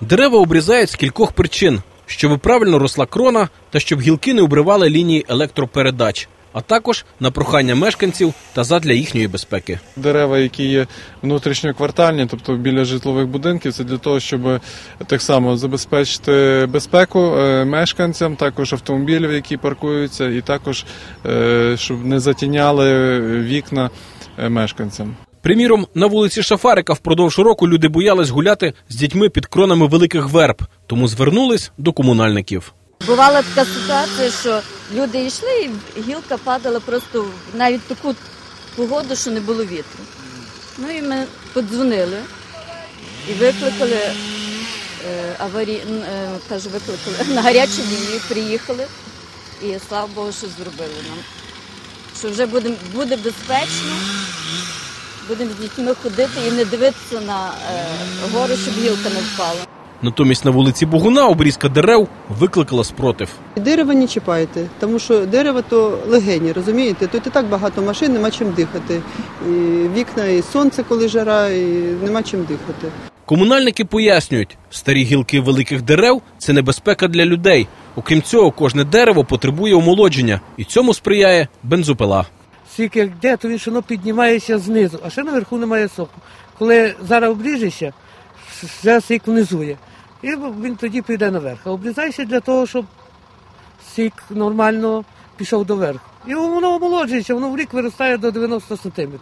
Дерева обрізають з кількох причин, щоб правильно росла крона та щоб гілки не обривали лінії електропередач, а також на прохання мешканців та задля їхньої безпеки. Дерева, які є внутрішньоквартальні, тобто біля житлових будинків, це для того, щоб так само забезпечити безпеку е, мешканцям, також автомобілів, які паркуються, і також е, щоб не затіняли вікна е, мешканцям. Приміром, на вулиці Шафарика впродовж року люди боялись гуляти з дітьми під кронами великих верб, тому звернулись до комунальників. Бувала така ситуація, що люди йшли і гілка падала просто навіть таку погоду, що не було вітру. Ну і ми подзвонили і викликали е, аварі... е, кажу, викликали на гарячу лінію, приїхали і слава Богу, що зробили нам. Що вже буде, буде безпечно, будемо з дітьми ходити і не дивитися на е, гору, щоб гілка не впала. Натомість на вулиці Богуна обрізка дерев викликала спротив. Дерева не чіпайте, тому що дерево то легені, розумієте? Тут і так багато машин, нема чим дихати. І вікна, і сонце, коли жара, і нема чим дихати. Комунальники пояснюють, старі гілки великих дерев це небезпека для людей. Окрім цього, кожне дерево потребує омолодження, і цьому сприяє бензопила. Скільки як йде, то він воно піднімається знизу, а ще наверху немає соку. Коли зараз обріжешся, все сік внизує. І він тоді піде наверх. А обрізаєшся для того, щоб сік нормально пішов доверху. І воно омолоджується, воно в рік виростає до 90 сантиметрів.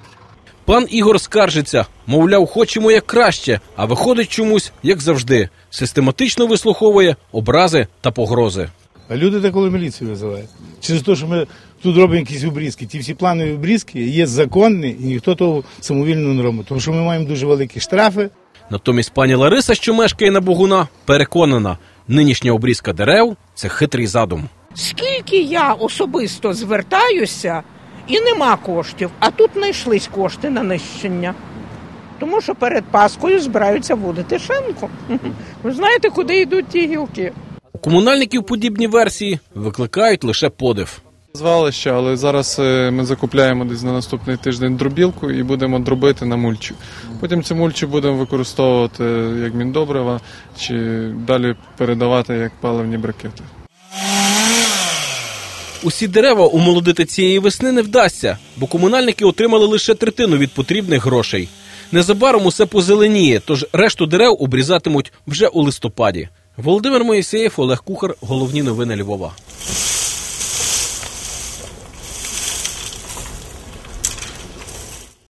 Пан Ігор скаржиться, мовляв, хочемо як краще, а виходить чомусь, як завжди, систематично вислуховує образи та погрози. А люди деколи міліцію визивають. Через те, що ми тут робимо якісь обрізки. Ті всі планові обрізки є законні, і ніхто того самовільно не робить. Тому що ми маємо дуже великі штрафи. Натомість пані Лариса, що мешкає на Богуна, переконана, нинішня обрізка дерев це хитрий задум. Скільки я особисто звертаюся, і нема коштів, а тут знайшлись кошти на нищення. Тому що перед Паскою збираються водити шенку. Ви знаєте, куди йдуть ті гілки? У комунальників подібні версії викликають лише подив. Звалище, але зараз е, ми закупляємо десь на наступний тиждень дробілку і будемо дробити на мульчу. Потім цю мульчу будемо використовувати як міндобрива чи далі передавати як паливні брикети. Усі дерева умолодити цієї весни не вдасться, бо комунальники отримали лише третину від потрібних грошей. Незабаром усе позеленіє, тож решту дерев обрізатимуть вже у листопаді. Володимир Моїсеєв, Олег Кухар, головні новини Львова.